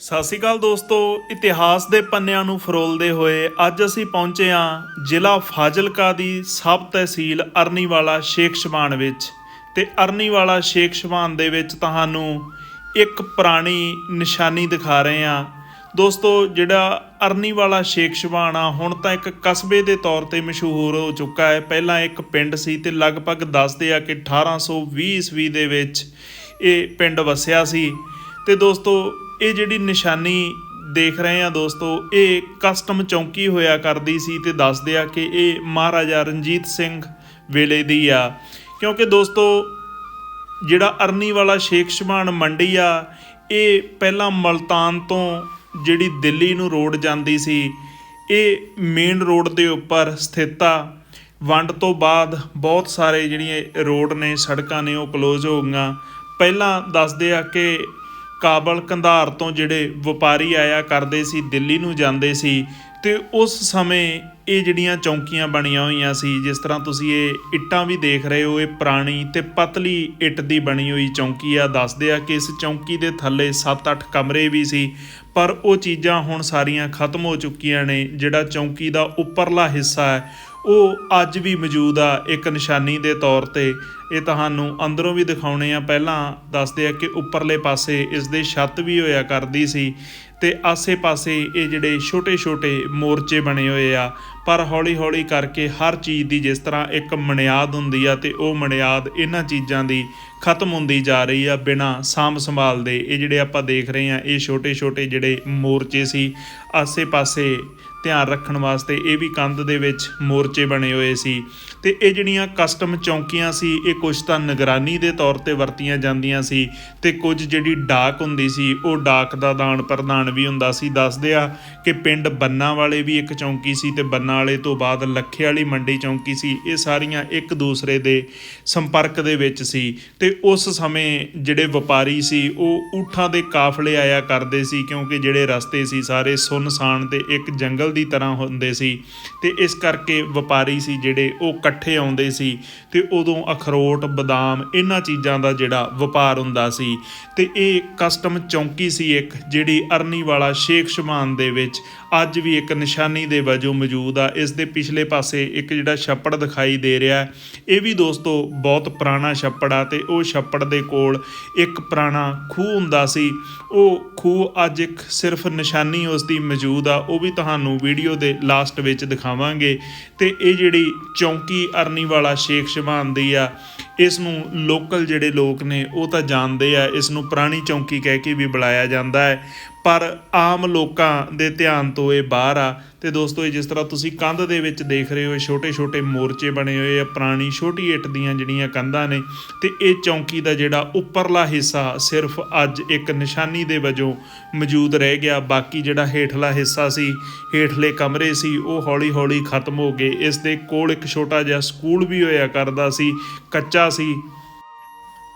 ਸਤਿ ਸ਼੍ਰੀ ਅਕਾਲ ਦੋਸਤੋ, ਇਤਿਹਾਸ ਦੇ ਪੰਨਿਆਂ ਨੂੰ ਫਰੋਲਦੇ ਹੋਏ ਅੱਜ ਅਸੀਂ ਪਹੁੰਚੇ ਹਾਂ ਜ਼ਿਲ੍ਹਾ ਫਾਜ਼ਿਲਕਾ ਦੀ ਸਬ ਤਹਿਸੀਲ ਅਰਨੀਵਾਲਾ ਸ਼ੇਖ ਸ਼ਬਾਨ ਵਿੱਚ। ਤੇ ਅਰਨੀਵਾਲਾ ਸ਼ੇਖ ਸ਼ਬਾਨ ਦੇ ਵਿੱਚ ਤੁਹਾਨੂੰ ਇੱਕ ਪੁਰਾਣੀ ਨਿਸ਼ਾਨੀ ਦਿਖਾ ਰਹੇ ਹਾਂ। ਦੋਸਤੋ, ਜਿਹੜਾ ਅਰਨੀਵਾਲਾ ਸ਼ੇਖ ਸ਼ਬਾਨ ਆ, ਹੁਣ ਤਾਂ ਇੱਕ ਕਸਬੇ ਦੇ ਤੌਰ ਤੇ ਮਸ਼ਹੂਰ ਹੋ ਚੁੱਕਾ ਹੈ। ਪਹਿਲਾਂ ਇੱਕ ਪਿੰਡ ਸੀ ਤੇ ਲਗਭਗ ਦੱਸਦੇ ਆ ਕਿ 1820 ਈਸਵੀ ਦੇ ਵਿੱਚ ਇਹ ਪਿੰਡ ਵਸਿਆ ਸੀ। ਤੇ ਦੋਸਤੋ ਇਹ ਜਿਹੜੀ ਨਿਸ਼ਾਨੀ ਦੇਖ ਰਹੇ ਆ ਦੋਸਤੋ, ਇਹ ਕਸਟਮ ਚੌਂਕੀ ਹੋਇਆ ਕਰਦੀ ਸੀ ਤੇ ਦੱਸਦੇ ਆ ਕਿ ਇਹ ਮਹਾਰਾਜਾ ਰਣਜੀਤ ਸਿੰਘ ਵੇਲੇ ਦੀ ਆ। ਕਿਉਂਕਿ ਦੋਸਤੋ, ਜਿਹੜਾ ਅਰਨੀ ਵਾਲਾ ਸ਼ੇਖ ਸ਼ਬਾਨ ਮੰਡੀ ਆ, ਇਹ ਪਹਿਲਾਂ ਮਲਤਾਨ ਤੋਂ ਜਿਹੜੀ ਦਿੱਲੀ ਨੂੰ ਰੋਡ ਜਾਂਦੀ ਸੀ, ਇਹ ਮੇਨ ਰੋਡ ਦੇ ਉੱਪਰ ਸਥਿਤ ਆ। ਵੰਡ ਤੋਂ ਬਾਅਦ ਬਹੁਤ ਸਾਰੇ ਜਿਹੜੀਆਂ ਰੋਡ ਨੇ, ਸੜਕਾਂ ਨੇ ਉਹ ਕਲੋਜ਼ ਹੋ ਗਈਆਂ। ਪਹਿਲਾਂ ਦੱਸਦੇ ਆ ਕਿ ਕਾਬਲ ਕੰਧਾਰ ਤੋਂ ਜਿਹੜੇ ਵਪਾਰੀ ਆਇਆ ਕਰਦੇ ਸੀ, ਦਿੱਲੀ ਨੂੰ ਜਾਂਦੇ ਸੀ ਤੇ ਉਸ ਸਮੇਂ ਇਹ ਜਿਹੜੀਆਂ ਚੌਂਕੀਆਂ ਬਣੀਆਂ ਹੋਈਆਂ ਸੀ, ਜਿਸ ਤਰ੍ਹਾਂ ਤੁਸੀਂ ਇਹ ਇੱਟਾਂ ਵੀ ਦੇਖ ਰਹੇ ਹੋ, ਇਹ ਪੁਰਾਣੀ ਤੇ ਪਤਲੀ ਇੱਟ ਦੀ ਬਣੀ ਹੋਈ ਚੌਂਕੀ ਆ, ਦੱਸਦੇ ਆ ਕਿ ਇਸ ਚੌਂਕੀ ਦੇ ਥੱਲੇ 7-8 ਕਮਰੇ ਵੀ ਸੀ, ਪਰ ਉਹ ਚੀਜ਼ਾਂ ਹੁਣ ਸਾਰੀਆਂ ਖਤਮ ਹੋ ਚੁੱਕੀਆਂ ਨੇ, ਜਿਹੜਾ ਚੌਂਕੀ ਦਾ ਉੱਪਰਲਾ ਹਿੱਸਾ ਹੈ, ਉਹ ਅੱਜ ਵੀ ਮੌਜੂਦ ਆ ਇੱਕ ਨਿਸ਼ਾਨੀ ਦੇ ਤੌਰ ਤੇ। ਇਹ ਤੁਹਾਨੂੰ ਅੰਦਰੋਂ ਵੀ ਦਿਖਾਉਣੇ ਆ। ਪਹਿਲਾਂ ਦੱਸਦੇ ਆ ਕਿ ਉੱਪਰਲੇ ਪਾਸੇ ਇਸ ਦੇ ਛੱਤ ਵੀ ਹੋਇਆ ਕਰਦੀ ਸੀ ਤੇ ਆਸੇ-ਪਾਸੇ ਇਹ ਜਿਹੜੇ ਛੋਟੇ-ਛੋਟੇ ਮੋਰਚੇ ਬਣੇ ਹੋਏ ਆ। ਪਰ ਹੌਲੀ-ਹੌਲੀ ਕਰਕੇ ਹਰ ਚੀਜ਼ ਦੀ ਜਿਸ ਤਰ੍ਹਾਂ ਇੱਕ ਮਨਿਆਦ ਹੁੰਦੀ ਆ ਤੇ ਉਹ ਮਨਿਆਦ ਇਹਨਾਂ ਚੀਜ਼ਾਂ ਦੀ ਖਤਮ ਹੁੰਦੀ ਜਾ ਰਹੀ ਆ ਬਿਨਾ ਸਾਂਭ ਸੰਭਾਲ ਦੇ। ਇਹ ਜਿਹੜੇ ਆਪਾਂ ਦੇਖ ਰਹੇ ਆ, ਇਹ ਛੋਟੇ-ਛੋਟੇ ਜਿਹੜੇ ਮੋਰਚੇ ਸੀ, ਆਸੇ-ਪਾਸੇ ਧਿਆਨ ਰੱਖਣ ਵਾਸਤੇ ਇਹ ਵੀ ਕੰਧ ਦੇ ਵਿੱਚ ਮੋਰਚੇ ਬਣੇ ਹੋਏ ਸੀ। ਤੇ ਇਹ ਜਿਹੜੀਆਂ ਕਸਟਮ ਚੌਂਕੀਆਂ ਸੀ, ਇਹ ਕੁਝ ਤਾਂ ਨਿਗਰਾਨੀ ਦੇ ਤੌਰ ਤੇ ਵਰਤੀਆਂ ਜਾਂਦੀਆਂ ਸੀ ਤੇ ਕੁਝ ਜਿਹੜੀ ਡਾਕ ਹੁੰਦੀ ਸੀ, ਉਹ ਡਾਕ ਦਾ ਦਾਨ ਪ੍ਰਦਾਨ ਵੀ ਹੁੰਦਾ ਸੀ। ਦੱਸਦੇ ਆ ਕਿ ਪਿੰਡ ਬੰਨਾ ਵਾਲੇ ਵੀ ਇੱਕ ਚੌਂਕੀ ਸੀ ਤੇ ਬੰਨਾ ਵਾਲੇ ਤੋਂ ਬਾਅਦ ਲੱਖੇ ਵਾਲੀ ਮੰਡੀ ਚੌਂਕੀ ਸੀ। ਇਹ ਸਾਰੀਆਂ ਇੱਕ ਦੂਸਰੇ ਦੇ ਸੰਪਰਕ ਦੇ ਵਿੱਚ ਸੀ ਤੇ ਉਸ ਸਮੇਂ ਜਿਹੜੇ ਵਪਾਰੀ ਸੀ, ਉਹ ਊਠਾਂ ਦੇ ਕਾਫਲੇ ਆਇਆ ਕਰਦੇ ਸੀ ਕਿਉਂਕਿ ਜਿਹੜੇ ਰਸਤੇ ਸੀ, ਸਾਰੇ ਸੁਨਸਾਨ ਤੇ ਇੱਕ ਜੰਗਲ ਦੀ ਤਰ੍ਹਾਂ ਹੁੰਦੇ ਸੀ ਤੇ ਇਸ ਕਰਕੇ ਵਪਾਰੀ ਸੀ ਜਿਹੜੇ, ਉਹ ਇਕੱਠੇ ਆਉਂਦੇ ਸੀ ਤੇ ਉਦੋਂ ਅਖਰੋਟ ਬਦਾਮ, ਇਹਨਾਂ ਚੀਜ਼ਾਂ ਦਾ ਜਿਹੜਾ ਵਪਾਰ ਹੁੰਦਾ ਸੀ। ਤੇ ਇਹ ਕਸਟਮ ਚੌਂਕੀ ਸੀ ਇੱਕ, ਜਿਹੜੀ ਅਰਨੀ ਵਾਲਾ ਸ਼ੇਖ ਸ਼ਮਾਨ ਦੇ ਵਿੱਚ ਅੱਜ ਵੀ ਇੱਕ ਨਿਸ਼ਾਨੀ ਦੇ ਵਜੋਂ ਮੌਜੂਦ ਆ। ਇਸ ਦੇ ਪਿਛਲੇ ਪਾਸੇ ਇੱਕ ਜਿਹੜਾ ਛੱਪੜ ਦਿਖਾਈ ਦੇ ਰਿਹਾ ਇਹ ਵੀ ਦੋਸਤੋ ਬਹੁਤ ਪੁਰਾਣਾ ਛੱਪੜ ਆ ਤੇ ਉਹ ਛੱਪੜ ਦੇ ਕੋਲ ਇੱਕ ਪੁਰਾਣਾ ਖੂਹ ਹੁੰਦਾ ਸੀ। ਉਹ ਖੂਹ ਅੱਜ ਇੱਕ ਸਿਰਫ ਨਿਸ਼ਾਨੀ ਉਸ ਦੀ ਮੌਜੂਦ ਆ। ਉਹ ਵੀ ਤੁਹਾਨੂੰ ਵੀਡੀਓ ਦੇ ਲਾਸਟ ਵਿੱਚ ਦਿਖਾਵਾਂਗੇ। ਤੇ ਇਹ ਜਿਹੜੀ ਚੌਂਕੀ ਅਰਨੀ ਵਾਲਾ ਸ਼ੇਖ ਸ਼ਬਾਨ ਦੀ ਆ, ਇਸ ਨੂੰ ਲੋਕਲ ਜਿਹੜੇ ਲੋਕ ਨੇ ਉਹ ਤਾਂ ਜਾਣਦੇ ਆ। ਇਸ ਨੂੰ ਪੁਰਾਣੀ ਚੌਂਕੀ ਕਹਿ ਕੇ ਵੀ ਬੁਲਾਇਆ ਜਾਂਦਾ ਹੈ। ਪਰ ਆਮ ਲੋਕਾਂ ਦੇ ਧਿਆਨ ਤੋਂ ਇਹ ਬਾਹਰ ਆ। ਤੇ ਦੋਸਤੋ, ਇਹ ਜਿਸ ਤਰ੍ਹਾਂ ਤੁਸੀਂ ਕੰਧ ਦੇ ਵਿੱਚ ਦੇਖ ਰਹੇ ਹੋ ਛੋਟੇ-ਛੋਟੇ ਮੋਰਚੇ ਬਣੇ ਹੋਏ ਆ, ਪੁਰਾਣੀ ਛੋਟੀ ਇੱਟ ਦੀਆਂ ਜਿਹੜੀਆਂ ਕੰਧਾਂ ਨੇ, ਤੇ ਇਹ ਚੌਂਕੀ ਦਾ ਜਿਹੜਾ ਉੱਪਰਲਾ ਹਿੱਸਾ ਸਿਰਫ ਅੱਜ ਇੱਕ ਨਿਸ਼ਾਨੀ ਦੇ ਵਜੋਂ ਮੌਜੂਦ ਰਹਿ ਗਿਆ। ਬਾਕੀ ਜਿਹੜਾ ਹੇਠਲਾ ਹਿੱਸਾ ਸੀ, ਹੇਠਲੇ ਕਮਰੇ ਸੀ, ਉਹ ਹੌਲੀ-ਹੌਲੀ ਖਤਮ ਹੋ ਗਏ। ਇਸ ਦੇ ਕੋਲ ਇੱਕ ਛੋਟਾ ਜਿਹਾ ਸਕੂਲ ਵੀ ਹੋਇਆ ਕਰਦਾ ਸੀ, ਕੱਚਾ ਸੀ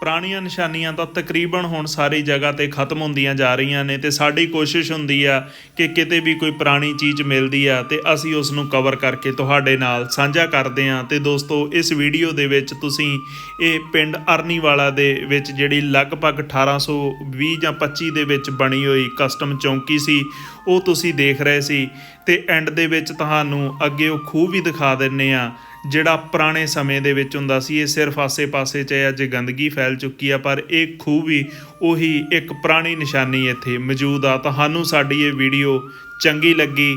ਪੁਰਾਣੀਆਂ ਨਿਸ਼ਾਨੀਆਂ ਤਾਂ ਤਕਰੀਬਨ ਹੁਣ ਸਾਰੀ ਜਗ੍ਹਾ ਤੇ ਖਤਮ ਹੁੰਦੀਆਂ ਜਾ ਰਹੀਆਂ ਨੇ ਤੇ ਸਾਡੀ ਕੋਸ਼ਿਸ਼ ਹੁੰਦੀ ਆ ਕਿ ਕਿਤੇ ਵੀ ਕੋਈ ਪੁਰਾਣੀ ਚੀਜ਼ ਮਿਲਦੀ ਆ ਤੇ ਅਸੀਂ ਉਸ ਨੂੰ ਕਵਰ ਕਰਕੇ ਤੁਹਾਡੇ ਨਾਲ ਸਾਂਝਾ ਕਰਦੇ ਆ ਤੇ ਦੋਸਤੋ, ਇਸ ਵੀਡੀਓ ਦੇ ਵਿੱਚ ਤੁਸੀਂ ਇਹ ਪਿੰਡ ਅਰਨੀਵਾਲਾ ਦੇ ਵਿੱਚ ਜਿਹੜੀ ਲਗਭਗ 1820 ਜਾਂ 25 ਦੇ ਵਿੱਚ ਬਣੀ ਹੋਈ ਕਸਟਮ ਚੌਂਕੀ ਸੀ, ਉਹ ਤੁਸੀਂ ਦੇਖ ਰਹੇ ਸੀ। ਤੇ ਐਂਡ ਦੇ ਵਿੱਚ ਤੁਹਾਨੂੰ ਅੱਗੇ ਉਹ ਖੂਹ ਵੀ ਦਿਖਾ ਦਿੰਨੇ ਆ। ਜਿਹੜਾ ਪੁਰਾਣੇ ਸਮੇਂ ਦੇ ਵਿੱਚ ਹੁੰਦਾ ਸੀ, ਇਹ ਸਿਰਫ ਆਸੇ-ਪਾਸੇ 'ਚ ਅੱਜ ਗੰਦਗੀ ਫੈਲ ਚੁੱਕੀ ਆ, ਪਰ ਇਹ ਖੂਹ ਵੀ ਉਹੀ ਇੱਕ ਪੁਰਾਣੀ ਨਿਸ਼ਾਨੀ ਇੱਥੇ ਮੌਜੂਦ ਆ। ਤੁਹਾਨੂੰ ਸਾਡੀ ਇਹ ਵੀਡੀਓ ਚੰਗੀ ਲੱਗੀ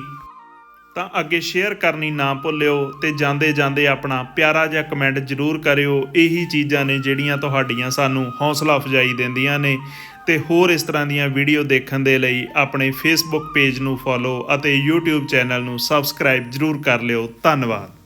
ਤਾਂ ਅੱਗੇ ਸ਼ੇਅਰ ਕਰਨੀ ਨਾ ਭੁੱਲਿਓ ਤੇ ਜਾਂਦੇ ਜਾਂਦੇ ਆਪਣਾ ਪਿਆਰਾ ਜਿਹਾ ਕਮੈਂਟ ਜ਼ਰੂਰ ਕਰਿਓ। ਇਹੀ ਚੀਜ਼ਾਂ ਨੇ ਜਿਹੜੀਆਂ ਤੁਹਾਡੀਆਂ ਸਾਨੂੰ ਹੌਸਲਾ ਅਫਜਾਈ ਦਿੰਦੀਆਂ ਨੇ ਤੇ ਹੋਰ ਇਸ ਤਰ੍ਹਾਂ ਦੀਆਂ ਵੀਡੀਓ ਦੇਖਣ ਦੇ ਲਈ ਆਪਣੇ ਫੇਸਬੁੱਕ ਪੇਜ ਨੂੰ ਫੋਲੋ ਅਤੇ YouTube ਚੈਨਲ ਨੂੰ ਸਬਸਕ੍ਰਾਈਬ ਜ਼ਰੂਰ ਕਰ ਲਿਓ। ਧੰਨਵਾਦ।